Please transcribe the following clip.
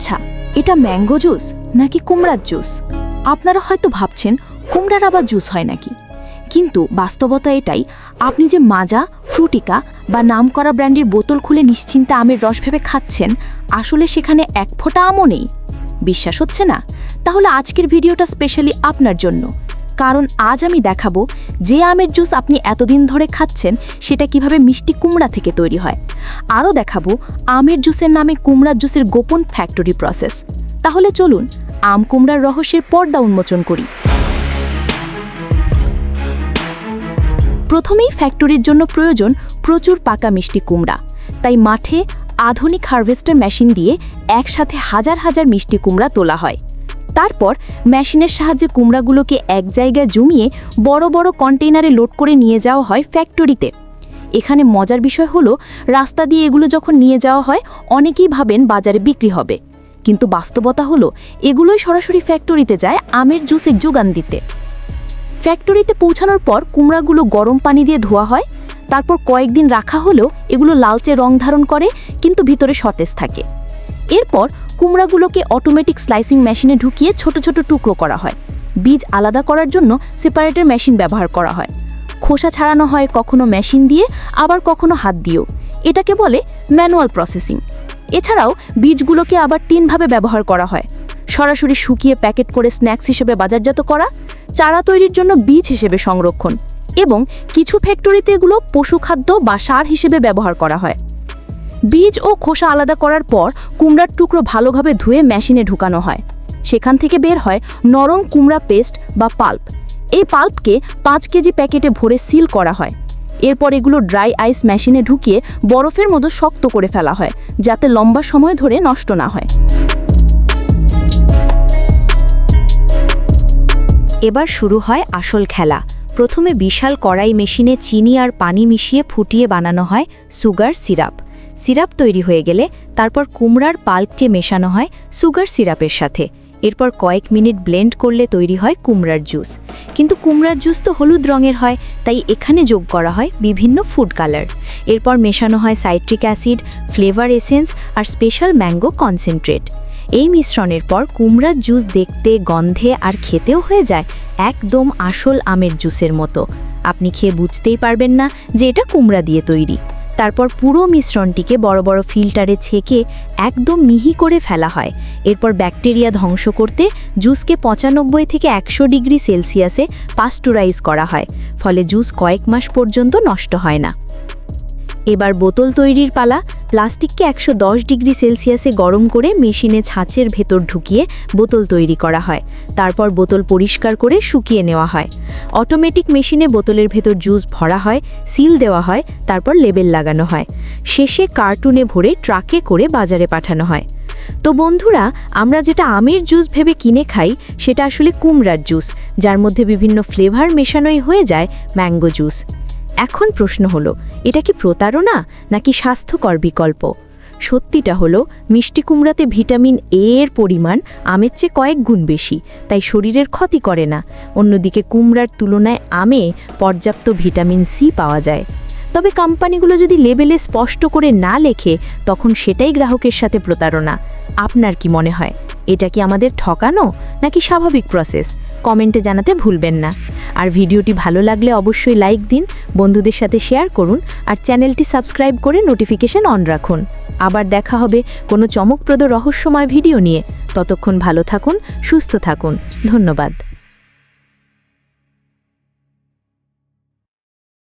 আচ্ছা এটা mango juice নাকি কুমড়ার জুস? আপনারা হয়তো ভাবছেন, কুমড়ার আবার জুস হয় নাকি? কিন্তু বাস্তবতা এটাই, আপনি যে মাজা, ফ্রুটিকা বা নামকরা ব্র্যান্ডের বোতল খুলে নিশ্চিন্তে আমের রস ভেবে খাচ্ছেন, আসলে সেখানে এক ফোঁটা আমও নেই। বিশ্বাস হচ্ছে না? তাহলে আজকের ভিডিওটা স্পেশালি আপনার জন্য। কারণ আজ আমি দেখাবো যে আমের জুস আপনি এতদিন ধরে খাচ্ছেন, সেটা কীভাবে মিষ্টি কুমড়া থেকে তৈরি হয়। আরও দেখাবো আমের জুসের নামে কুমড়ার জুসের গোপন ফ্যাক্টরি প্রসেস তাহলে চলুন আম কুমড়ার রহস্যের পর্দা উন্মোচন করি। প্রথমেই ফ্যাক্টরির জন্য প্রয়োজন প্রচুর পাকা মিষ্টি কুমড়া। তাই মাঠে আধুনিক হারভেস্টার মেশিন দিয়ে একসাথে হাজার হাজার মিষ্টি কুমড়া তোলা হয়। তারপর মেশিনের সাহায্যে কুমড়াগুলোকে এক জায়গায় জমিয়ে বড় বড় কন্টেইনারে লোড করে নিয়ে যাওয়া হয় ফ্যাক্টরিতে এখানে মজার বিষয় হলো, রাস্তা দিয়ে এগুলো যখন নিয়ে যাওয়া হয়, অনেকেই ভাবেন বাজারে বিক্রি হবে। কিন্তু বাস্তবতা হলো, এগুলোই সরাসরি ফ্যাক্টরিতে যায় আমের জুসের যোগান দিতে। ফ্যাক্টরিতে পৌঁছানোর পর কুমড়াগুলো গরম পানি দিয়ে ধোয়া হয়, তারপর কয়েকদিন রাখা হলেও এগুলো লালচে রং ধারণ করে, কিন্তু ভিতরে সতেজ থাকে। এরপর কুমড়াগুলোকে অটোমেটিক স্লাইসিং মেশিনে ঢুকিয়ে ছোট ছোট টুকরো করা হয়। বীজ আলাদা করার জন্য সেপারেটর মেশিন ব্যবহার করা হয়। খোসা ছাড়ানো হয় কখনো মেশিন দিয়ে, আবার কখনো হাত দিয়েও। এটাকে বলে ম্যানুয়াল প্রসেসিং। এছাড়াও বীজগুলোকে আবার তিনভাবে ব্যবহার করা হয়। সরাসরি শুকিয়ে প্যাকেট করে স্ন্যাক্স হিসেবে বাজারজাত করা, চারা তৈরির জন্য বীজ হিসেবে সংরক্ষণ এবং কিছু ফ্যাক্টরিতে এগুলো পশুখাদ্য বা সার হিসেবে ব্যবহার করা হয়। বীজ ও খোসা আলাদা করার পর কুমড়ার টুকরো ভালোভাবে ধুয়ে মেশিনে ঢুকানো হয়। সেখান থেকে বের হয় নরম কুমড়া পেস্ট বা পাল্প। এই পাল্পকে পাঁচ কেজি প্যাকেটে ভরে সিল করা হয়। এরপর এগুলো ড্রাই আইস মেশিনে ঢুকিয়ে বরফের মতো শক্ত করে ফেলা হয়, যাতে লম্বা সময় ধরে নষ্ট না হয়। এবার শুরু হয় আসল খেলা। প্রথমে বিশাল কড়াই মেশিনে চিনি আর পানি মিশিয়ে ফুটিয়ে বানানো হয় সুগার সিরাপ। সিরাপ তৈরি হয়ে গেলে তারপর কুমড়ার পাল্পটে মেশানো হয় সুগার সিরাপের সাথে। এরপর কয়েক মিনিট ব্লেন্ড করলে তৈরি হয় কুমড়ার জুস। কিন্তু কুমড়ার জুস তো হলুদ রঙের হয়, তাই এখানে যোগ করা হয় বিভিন্ন ফুড কালার। এরপর মেশানো হয় সাইট্রিক অ্যাসিড, ফ্লেভার এসেন্স আর স্পেশাল ম্যাঙ্গো কনসেন্ট্রেট। এই মিশ্রণের পর কুমড়ার জুস দেখতে, গন্ধে আর খেতেও হয়ে যায় একদম আসল আমের জুসের মতো। আপনি খেয়ে বুঝতেই পারবেন না যে এটা কুমড়া দিয়ে তৈরি। তারপর পুরো মিশ্রণটিকে বড় বড় ফিল্টারে ছেঁকে একদম মিহি করে ফেলা হয়। এরপর ব্যাকটেরিয়া ধ্বংস করতে জুসকে পঁচানব্বই থেকে একশো ডিগ্রি সেলসিয়াসে পাস্টুরাইজ করা হয়, ফলে জুস কয়েক মাস পর্যন্ত নষ্ট হয় না। এবার বোতল তৈরির পালা, প্লাস্টিককে একশো দশ ডিগ্রি সেলসিয়াসে গরম করে মেশিনে ছাঁচের ভেতর ঢুকিয়ে বোতল তৈরি করা হয়। তারপর বোতল পরিষ্কার করে শুকিয়ে নেওয়া হয়। অটোমেটিক মেশিনে বোতলের ভেতর জুস ভরা হয়, সিল দেওয়া হয়, তারপর লেবেল লাগানো হয়। শেষে কার্টুনে ভরে ট্রাকে করে বাজারে পাঠানো হয়। তো বন্ধুরা, আমরা যেটা আমের জুস ভেবে কিনে খাই, সেটা আসলে কুমড়ার জুস, যার মধ্যে বিভিন্ন ফ্লেভার মেশানোই হয়ে যায় ম্যাঙ্গো জুস। এখন প্রশ্ন হলো, এটা কি প্রতারণা নাকি স্বাস্থ্যকর বিকল্প? সত্যিটা হলো, মিষ্টি কুমড়াতে ভিটামিন এ এর পরিমাণ আমের চেয়ে কয়েক গুণ বেশি, তাই শরীরের ক্ষতি করে না। অন্যদিকে কুমড়ার তুলনায় আমে পর্যাপ্ত ভিটামিন সি পাওয়া যায়। তবে কোম্পানিগুলো যদি লেবেলে স্পষ্ট করে না লেখে, তখন সেটাই গ্রাহকের সাথে প্রতারণা। আপনার কি মনে হয়? এটা কি আমাদের ঠকানো? নাকি স্বাভাবিক প্রসেস কমেন্টে জানাতে ভুলবেন না। আর ভিডিওটি ভালো লাগলে অবশ্যই লাইক দিন, বন্ধুদের সাথে শেয়ার করুন, আর চ্যানেলটি সাবস্ক্রাইব করে নোটিফিকেশন অন রাখুন। আবার দেখা হবে কোনো চমকপ্রদ রহস্যময় ভিডিও নিয়ে। ততক্ষণ ভালো থাকুন, সুস্থ থাকুন। ধন্যবাদ।